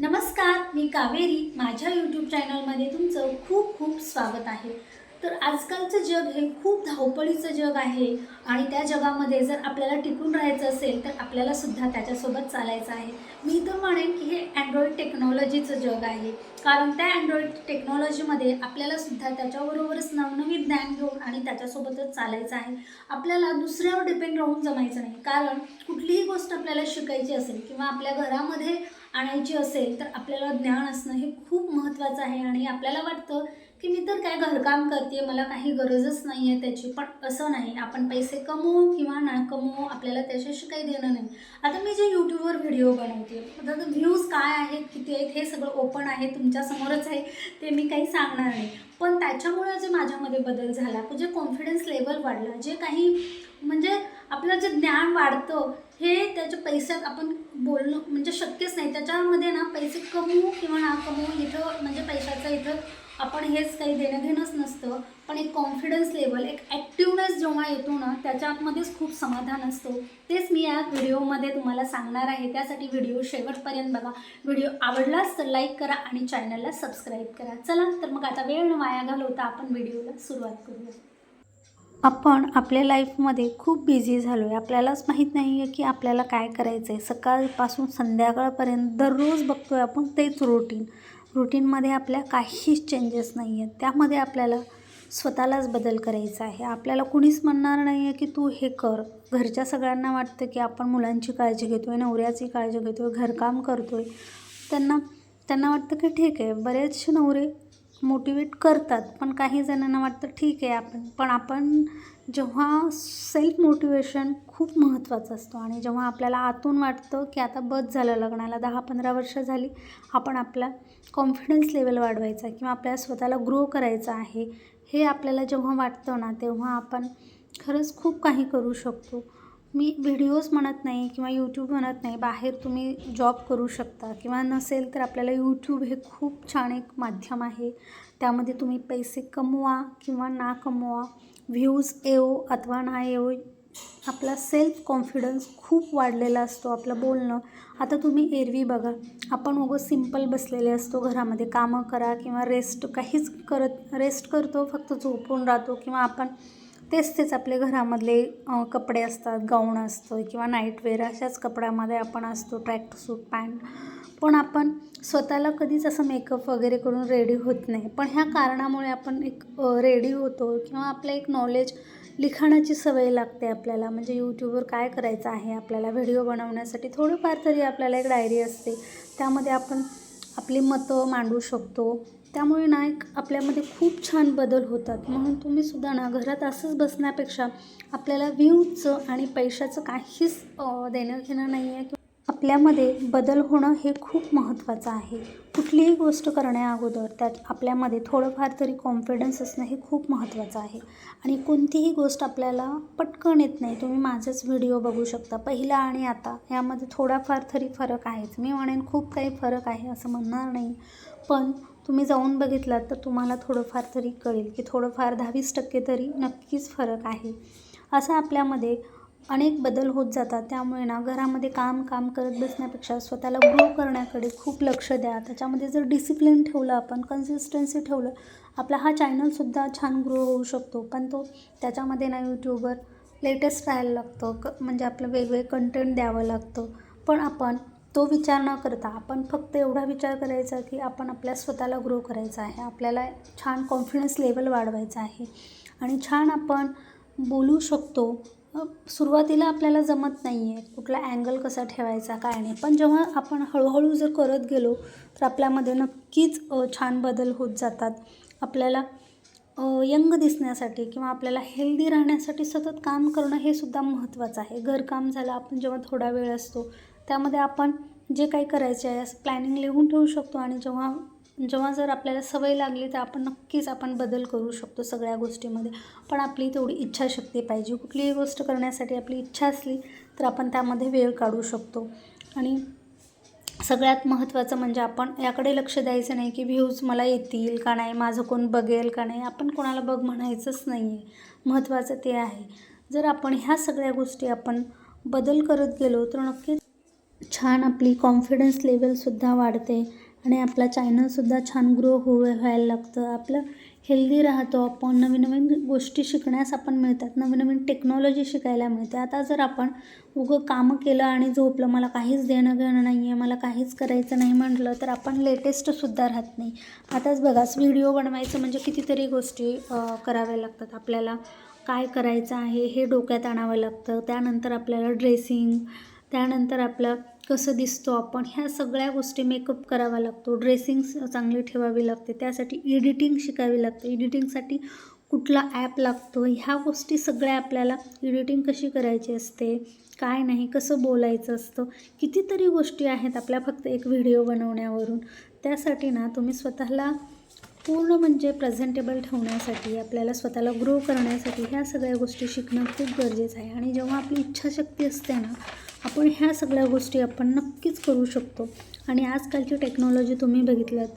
नमस्कार मी कावेरी. माझ्या यूट्यूब चॅनलमध्ये तुमचं खूप खूप स्वागत आहे. तर आजकालचं जग हे खूप धावपळीचं जग आहे आणि त्या जगामध्ये जर आपल्याला टिकून राहायचं असेल तर आपल्याला सुद्धा त्याच्यासोबत चालायचं आहे. मी तर म्हणेन की हे अँड्रॉइड टेक्नॉलॉजीचं जग आहे. कारण त्या अँड्रॉइड टेक्नॉलॉजीमध्ये आपल्याला सुद्धा त्याच्याबरोबरच नवनवीन ज्ञान घेऊन आणि त्याच्यासोबतच चालायचं आहे. आपल्याला दुसऱ्यावर डिपेंड राहून जमायचं नाही. कारण कुठलीही गोष्ट आपल्याला शिकायची असेल किंवा आपल्या घरामध्ये आणायची असेल तर आपल्याला ज्ञान असणं हे खूप महत्त्वाचं आहे. आणि आपल्याला वाटतं की मी तर काय घरकाम करते मला काही गरजच नाही आहे त्याची. पण असं नाही. आपण पैसे कमवू किंवा ना कमवू आपल्याला त्याच्याशी काही देणं नाही. आता मी जे यूट्यूबवर व्हिडिओ बनवते आता व्ह्यूज काय आहेत किती आहेत हे सगळं ओपन आहे तुमच्यासमोरच आहे ते मी काही सांगणार नाही. पण त्याच्यामुळे जे माझ्यामध्ये बदल झाला जे कॉन्फिडन्स लेवल वाढला जे काही म्हणजे आपलं जे ज्ञान वाढतं हे त्याच्या पैशात आपण बोलणं म्हणजे शक्यच नाही. त्याच्यामध्ये ना पैसे कमवू किंवा ना कमवू इथं म्हणजे पैशाचं इथं आपण हेच काही देणं घेणंच नसतं. पण एक कॉन्फिडन्स लेवल एक ॲक्टिवनेस जेव्हा येतो ना त्याच्यामध्येच खूप समाधान असतो. तेच मी या व्हिडिओमध्ये तुम्हाला सांगणार आहे. त्यासाठी व्हिडिओ शेवटपर्यंत बघा. व्हिडिओ आवडलाच तर लाईक करा आणि चॅनलला सबस्क्राईब करा. चला तर मग आता वेळ वाया घालवता आपण व्हिडिओला सुरुवात करूया. आपण आपल्या लाईफमध्ये खूप बिझी झालो आहे. आपल्यालाच माहीत नाही आहे की आपल्याला काय करायचं आहे सकाळपासून संध्याकाळपर्यंत दररोज बघतो आहे आपण तेच रुटीन रुटीनमध्ये आपल्या काहीच चेंजेस नाही आहेत. त्यामध्ये आपल्याला स्वतःलाच बदल करायचा आहे. आपल्याला कुणीच म्हणणार नाही आहे की तू हे कर. घरच्या सगळ्यांना वाटतं की आपण मुलांची काळजी घेतो आहे नवऱ्याची काळजी घेतो आहे घरकाम करतो आहे त्यांना त्यांना वाटतं की ठीक आहे. बरेचसे नवरे मोटिवेट करतात. पण काही जणांना वाटतं ठीक आहे आपण. पण आपण जेव्हा सेल्फ मोटिवेशन खूप महत्त्वाचं असतो आणि जेव्हा आपल्याला आतून वाटतं की आता बस झालं लग्नाला दहा पंधरा वर्ष झाली आपण आपला कॉन्फिडन्स लेवल वाढवायचा किंवा आपल्याला स्वतःला ग्रो करायचा आहे हे आपल्याला जेव्हा वाटतं ना तेव्हा आपण खरंच खूप काही करू शकतो. मी व्हिडिओज म्हणत नाही किंवा यूट्यूब म्हणत नाही बाहेर तुम्ही जॉब करू शकता. किंवा नसेल तर आपल्याला यूट्यूब हे खूप छान एक माध्यम आहे. त्यामध्ये तुम्ही पैसे कमवा किंवा ना कमवा व्ह्यूज येवो अथवा ना येवो आपला सेल्फ कॉन्फिडन्स खूप वाढलेला असतो आपलं बोलणं. आता तुम्ही एरवी बघा आपण उगं सिंपल बसलेले असतो घरामध्ये. कामं करा किंवा रेस्ट काहीच करत रेस्ट करतो फक्त झोपून राहतो किंवा आपण तेच तेच आपले घरामधले कपडे असतात गाऊन असतो किंवा नाईटवेअर अशाच कपड्यामध्ये आपण असतो ट्रॅक सूट पॅन्ट. पण आपण स्वतःला कधीच असं मेकअप वगैरे करून रेडी होत नाही. पण ह्या कारणामुळे आपण एक रेडी होतो किंवा आपलं एक नॉलेज लिखाणाची सवय लागते आपल्याला. म्हणजे यूट्यूबवर काय करायचं आहे आपल्याला व्हिडिओ बनवण्यासाठी थोडंफार तरी आपल्याला एक डायरी असते. त्यामध्ये आपण आपली मतं मांडू शकतो. त्यामुळे ना एक आपल्यामध्ये खूप छान बदल होतात. म्हणून तुम्ही सुद्धा ना घरात असंच बसण्यापेक्षा आपल्याला व्ह्यूचं आणि पैशाचं काहीच देणं घेणं नाही आहे आपल्यामध्ये बदल होणं हे खूप महत्त्वाचं आहे. कुठलीही गोष्ट करण्याअगोदर त्यात आपल्यामध्ये थोडंफार तरी कॉन्फिडन्स असणं हे खूप महत्त्वाचं आहे. आणि कोणतीही गोष्ट आपल्याला पटकन येत नाही. तुम्ही माझाच व्हिडिओ बघू शकता. पहिला आणि आता यामध्ये थोडाफार तरी फरक आहेच. मी म्हणेन खूप काही फरक आहे असं म्हणणार नाही. पण तुम्ही जाऊन बघितलात तर तुम्हाला थोडंफार तरी कळेल की थोडंफार दहावीस टक्के तरी नक्कीच फरक आहे. असं आपल्यामध्ये अनेक बदल होत जातात. त्यामुळे ना घरामध्ये काम काम करत बसण्यापेक्षा स्वतःला ग्रो करण्याकडे खूप लक्ष द्या. त्याच्यामध्ये जर डिसिप्लिन ठेवलं आपण कन्सिस्टन्सी ठेवलं आपला हा चॅनलसुद्धा छान ग्रो होऊ शकतो. पण तो त्याच्यामध्ये ना यूट्यूबवर लेटेस्ट राहायला लागतं. क म्हणजे आपलं वेगवेगळे कंटेंट द्यावं लागतं. पण आपण तो विचार न करता आपण फक्त एवढा विचार करायचा की आपण आपल्या स्वतःला ग्रो करायचा आहे. आपल्याला छान कॉन्फिडन्स लेवल वाढवायचा आहे. आणि छान आपण बोलू शकतो. सुरुवातीला आपल्याला जमत नाही आहे कुठला अँगल कसा ठेवायचा काय नाही. पण जेव्हा आपण हळूहळू जर करत गेलो तर आपल्यामध्ये नक्कीच छान बदल होत जातात. आपल्याला यंग दिसण्यासाठी किंवा आपल्याला हेल्दी राहण्यासाठी सतत काम करणं हे सुद्धा महत्त्वाचं आहे. घरकाम झालं आपण जेव्हा थोडा वेळ असतो त्यामध्ये आपण जे काही करायचे आहे असं प्लॅनिंग लिहून ठेवू शकतो आणि जेव्हा जेव्हा जर आपल्याला सवय लागली तर आपण नक्कीच आपण बदल करू शकतो सगळ्या गोष्टीमध्ये. पण आपली तेवढी इच्छाशक्ती पाहिजे. कुठलीही गोष्ट करण्यासाठी आपली इच्छा असली तर आपण त्यामध्ये वेळ काढू शकतो. आणि सगळ्यात महत्त्वाचं म्हणजे आपण याकडे लक्ष द्यायचं नाही की व्ह्यूज मला येतील का नाही माझं कोण बघेल का नाही आपण कोणाला बघ म्हणायचंच नाही आहे महत्त्वाचं ते आहे. जर आपण ह्या सगळ्या गोष्टी आपण बदल करत गेलो तर नक्कीच छान आपली कॉन्फिडन्स लेवलसुद्धा वाढते आणि आपला चॅनलसुद्धा छान ग्रो हो व्हायला लागतं. आपलं हेल्दी राहतो आपण. नवीन नवीन गोष्टी शिकण्यास आपण मिळतात. नवीन नवीन टेक्नॉलॉजी शिकायला मिळते. आता जर आपण उगं कामं केलं आणि झोपलं मला काहीच देणं घेणं नाही आहे मला काहीच करायचं नाही म्हटलं तर आपण लेटेस्टसुद्धा राहत नाही. आताच बघाच व्हिडिओ बनवायचं म्हणजे कितीतरी गोष्टी कराव्या लागतात. आपल्याला काय करायचं आहे हे डोक्यात आणावं लागतं. त्यानंतर आपल्याला ड्रेसिंग त्यानंतर आपलं कसं दिसतो आपण ह्या सगळ्या गोष्टी मेकअप करावा लागतो. ड्रेसिंग चांगली ठेवावी लागते. त्यासाठी एडिटिंग शिकावी लागते. एडिटिंगसाठी कुठला ॲप लागतो? ह्या गोष्टी सगळ्या आपल्याला एडिटिंग कशी करायची असते? काय नाही? कसं बोलायचं असतं? कितीतरी गोष्टी आहेत आपल्या फक्त एक व्हिडिओ बनवण्यावरून. त्यासाठी ना तुम्ही स्वतःला पूर्ण म्हणजे प्रेझेंटेबल ठेवण्यासाठी आपल्याला स्वतःला ग्रो करण्यासाठी ह्या सगळ्या गोष्टी शिकणं खूप गरजेचं आहे. आणि जेव्हा आपली इच्छाशक्ती असते ना आपण ह्या सगळ्या गोष्टी आपण नक्कीच करू शकतो. आणि आजकालची टेक्नॉलॉजी तुम्ही बघितल्यात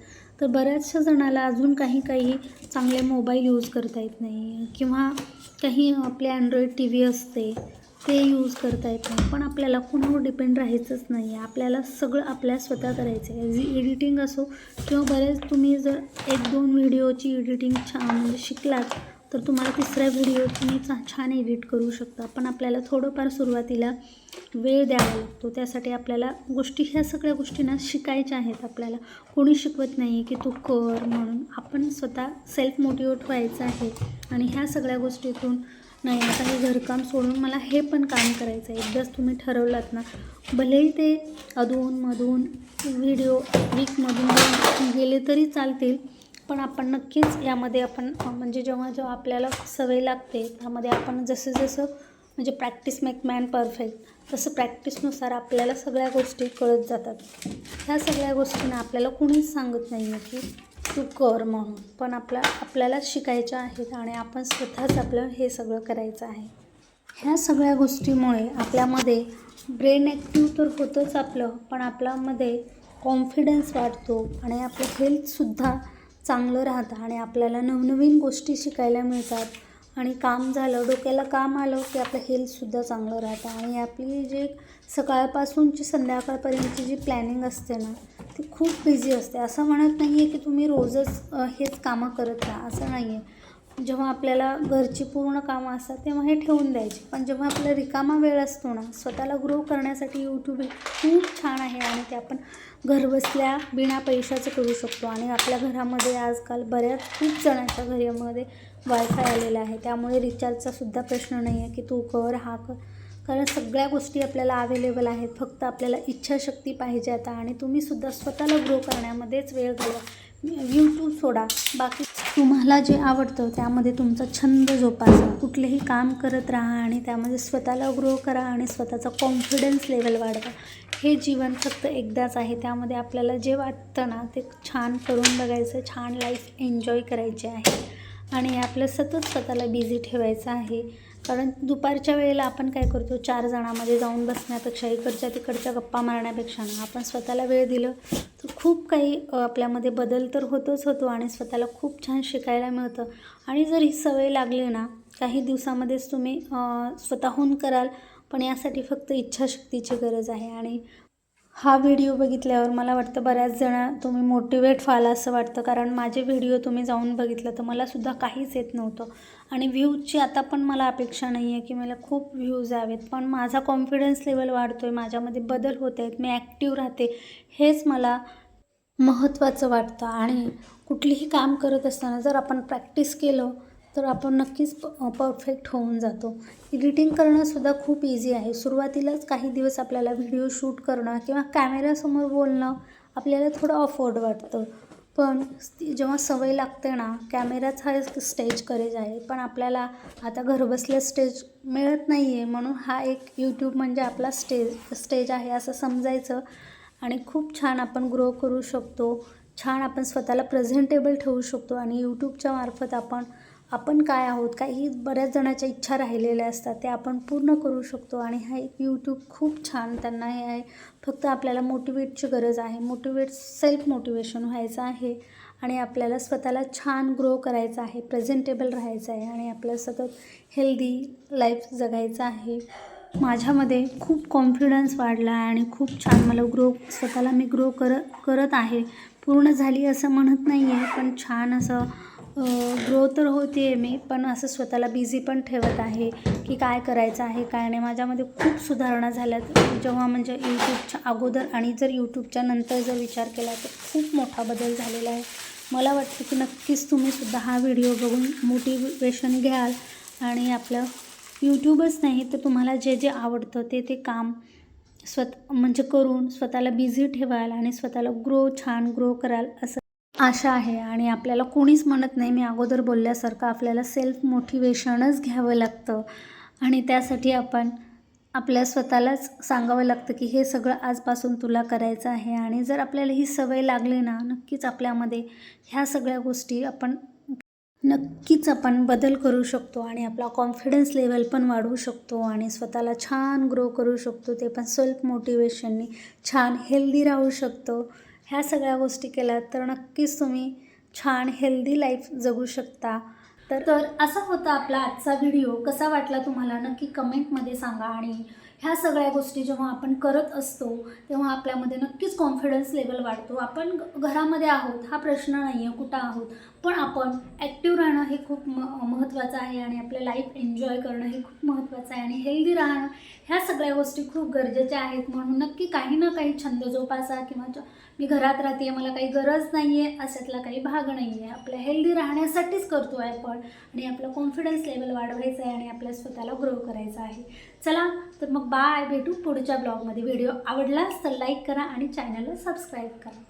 तर बऱ्याचशा जणाला अजून काही काही चांगले मोबाईल यूज करता येत नाही. किंवा काही आपले अँड्रॉईड टी व्ही असते ते यूज करता येत नाही. पण आपल्याला कुणावर डिपेंड राहायचंच नाही आहे आपल्याला सगळं आपल्या स्वतः करायचं आहे जी एडिटिंग असो किंवा बरेच तुम्ही जर एक दोन व्हिडिओची एडिटिंग छान म्हणजे शिकलात तर तुम्हाला तिसऱ्या व्हिडिओ तुम्ही चा छान एडिट करू शकता. पण आपल्याला थोडंफार सुरुवातीला वेळ द्यावा लागतो. त्यासाठी आपल्याला गोष्टी ह्या सगळ्या गोष्टींना शिकायच्या आहेत आपल्याला. कोणी शिकवत नाही की तू कर म्हणून. आपण स्वतः सेल्फ मोटिवेट व्हायचं आहे. आणि ह्या सगळ्या गोष्टीतून नाही आता हे घरकाम सोडून मला हे पण काम करायचं आहे. एकदाच तुम्ही ठरवलात ना भलेही ते अधूनमधून व्हिडिओ वीकमधून गेले तरी चालतील पण आपण नक्कीच यामध्ये आपण म्हणजे जेव्हा जेव्हा आपल्याला सवय लागते त्यामध्ये आपण जसं जसं म्हणजे प्रॅक्टिस मेक मॅन परफेक्ट तसं प्रॅक्टिसनुसार आपल्याला सगळ्या गोष्टी कळत जातात. ह्या सगळ्या गोष्टींना आपल्याला कुणीच सांगत नाही आहे की तू कर म्हणून. पण आपला आपल्याला शिकायच्या आहेत आणि आपण स्वतःच आपलं हे सगळं करायचं आहे. ह्या सगळ्या गोष्टीमुळे आपल्यामध्ये ब्रेन ॲक्टिव्ह तर होतंच आपलं पण आपल्यामध्ये कॉन्फिडन्स वाढतो आणि आपलं हेल्थसुद्धा चांगलं राहतं आणि आपल्याला नवनवीन गोष्टी शिकायला मिळतात. आणि काम झालं डोक्याला काम आलं की आपलं हेल्थसुद्धा चांगलं राहतं. आणि आपली जी सकाळपासूनची संध्याकाळपर्यंतची जी प्लॅनिंग असते ना ती खूप बिझी असते. असं म्हणत नाही आहे की तुम्ही रोजच हेच कामं करत राहा. असं नाही आहे जेव्हा आपल्याला घरची पूर्ण कामं असतात तेव्हा हे ठेवून द्यायचे. पण जेव्हा आपला रिकामा वेळ असतो ना स्वतःला ग्रो करण्यासाठी यूट्यूब हे खूप छान आहे आणि ते आपण घरबसल्या बिना पैशाचं करू शकतो. आणि आपल्या घरामध्ये आजकाल बऱ्याच खूप जणांच्या घरामध्ये वायफाय आलेला आहे. त्यामुळे रिचार्जचा सुद्धा प्रश्न नाही आहे की तू कर हा कर. कारण सगळ्या गोष्टी आपल्याला अवेलेबल आहेत. फक्त आपल्याला इच्छाशक्ती पाहिजे आता आणि तुम्हीसुद्धा स्वतःला ग्रो करण्यामध्येच वेळ घालवा. यूट्यूब सोडा. बाकी तुम्हाला जे आवडतं त्यामध्ये तुमचा छंद जोपासा. कुठलेही काम करत राहा आणि त्यामध्ये स्वतःला ग्रो करा आणि स्वतःचा कॉन्फिडन्स लेवल वाढवा. हे जीवन फक्त एकदाच आहे. त्यामध्ये आपल्याला जे वाटतं ना ते छान करून बघायचं छान लाईफ एन्जॉय करायची आहे. आणि आपलं सतत स्वतःला बिझी ठेवायचं आहे. कारण दुपारच्या वेळेला आपण काय करतो चार जणामध्ये जाऊन बसण्यापेक्षा इकडच्या तिकडच्या गप्पा मारण्यापेक्षा ना आपण स्वतःला वेळ दिलं खूप काही आपल्यामध्ये बदल तर होतोच होतो आणि स्वतःला खूप छान शिकायला मिळतं. आणि जर ही सवय लागली ना काही दिवसामध्येच तुम्ही स्वतःहून कराल पण यासाठी फक्त इच्छाशक्तीची गरज आहे. आणि हा व्हिडिओ बघितल्यावर मला वाटतं बऱ्याच जण तुम्ही मोटिवेट व्हाल असं वाटतं. कारण माझे व्हिडिओ तुम्ही जाऊन बघितलं तर मलासुद्धा काहीच येत नव्हतं. आणि व्ह्यूजची आता पण मला अपेक्षा नाही आहे की मला खूप व्ह्यूज यावेत. पण माझा कॉन्फिडन्स लेवल वाढतो आहे माझ्यामध्ये बदल होत आहेत मी ॲक्टिव्ह राहते. हेच मला महत्त्वाचं वाटतं. आणि कुठलीही काम करत असताना जर आपण प्रॅक्टिस केलं तर आपण नक्कीच प परफेक्ट होऊन जातो. एडिटिंग करणंसुद्धा खूप इझी आहे. सुरुवातीलाच काही दिवस आपल्याला व्हिडिओ शूट करणं किंवा कॅमेऱ्यासमोर बोलणं आपल्याला थोडं अफोर्ड वाटतं. पण ती जेव्हा सवय लागते ना कॅमेराच हा एक स्टेज करेज आहे. पण आपल्याला आता घरबसल्या स्टेज मिळत नाही आहे म्हणून हा एक यूट्यूब म्हणजे आपला स्टेज स्टेज आहे असं समजायचं. आणि खूप छान आपण ग्रो करू शकतो. छान आपण स्वतःला प्रेझेंटेबल ठेवू शकतो आणि यूट्यूबच्या मार्फत आपण आपण काय आहोत काही बऱ्याच जणाच्या इच्छा राहिलेल्या असतात ते आपण पूर्ण करू शकतो. आणि हा एक यूट्यूब खूप छान त्यांना हे आहे. फक्त आपल्याला मोटिवेटची गरज आहे. मोटिवेट सेल्फ मोटिवेशन व्हायचं आहे. आणि आपल्याला स्वतःला छान ग्रो करायचं आहे. प्रेझेंटेबल राहायचं आहे. आणि आपलं सतत हेल्दी लाईफ जगायचं आहे. माझ्यामध्ये खूप कॉन्फिडन्स वाढला आणि खूप छान मला ग्रो स्वतःला मी ग्रो कर करत आहे. पूर्ण झाली असं म्हणत नाही आहे पण छान असं ग्रो तर होते आहे मी पण असं स्वतःला बिझी पण ठेवत आहे की काय करायचं आहे काय नाही. माझ्यामध्ये खूप सुधारणा झाल्यात जेव्हा म्हणजे यूट्यूबच्या अगोदर आणि जर यूट्यूबच्या नंतर जर विचार केला तर खूप मोठा बदल झालेला आहे. मला वाटतं की नक्कीच तुम्हीसुद्धा हा व्हिडिओ बघून मोटिवेशन घ्याल आणि आपलं यूट्यूबच नाही तर तुम्हाला जे जे आवडतं ते ते काम स्वत म्हणजे करून स्वतःला बिझी ठेवाल आणि स्वतःला ग्रो छान ग्रो कराल असं आशा आहे. आणि आपल्याला कोणीच म्हणत नाही मी अगोदर बोलल्यासारखं आपल्याला सेल्फ मोटिवेशनच घ्यावं लागतं. आणि त्यासाठी आपण आपल्या स्वतःलाच सांगावं लागतं की हे सगळं आजपासून तुला करायचं आहे. आणि जर आपल्याला ही सवय लागली ना नक्कीच आपल्यामध्ये ह्या सगळ्या गोष्टी आपण नक्कीच आपण बदल करू शकतो आणि आपला कॉन्फिडन्स लेवल पण वाढवू शकतो आणि स्वतःला छान ग्रो करू शकतो. ते पण सेल्फ मोटिवेशननी छान हेल्दी राहू शकतो. ह्या सगळ्या गोष्टी केल्या तर नक्कीच तुम्ही छान हेल्दी लाईफ जगू शकता. तर तर असा होता आपला आजचा व्हिडिओ कसा वाटला तुम्हाला? नक्की कमेंटमध्ये सांगा आणि ह्या सगळ्या गोष्टी जेव्हा आपण करत असतो तेव्हा आपल्यामध्ये नक्कीच कॉन्फिडन्स लेवल वाढतो. आपण घरामध्ये आहोत हा प्रश्न नाही आहे कुठं आहोत पण आपण ॲक्टिव्ह राहणं हे खूप म महत्त्वाचं आहे आणि आपलं लाईफ एन्जॉय करणं हे खूप महत्त्वाचं आहे आणि हेल्दी राहणं ह्या सगळ्या गोष्टी खूप गरजेच्या आहेत म्हणून नक्की काही ना काही छंद जोपासा किंवा मी घरात राहते मला काही गरज नाही आहे अशातला काही भाग नाही आहे आपल्या हेल्दी राहण्यासाठीच करतो आहे आपण आणि आपलं कॉन्फिडन्स लेवल वाढवायचं आहे आणि आपल्या स्वतःला ग्रो करायचं आहे. चला तर मग बाय भेटू पुढच्या ब्लॉगमध्ये व्हिडिओ आवडलास तर लाईक करा आणि चॅनलला सबस्क्राईब करा.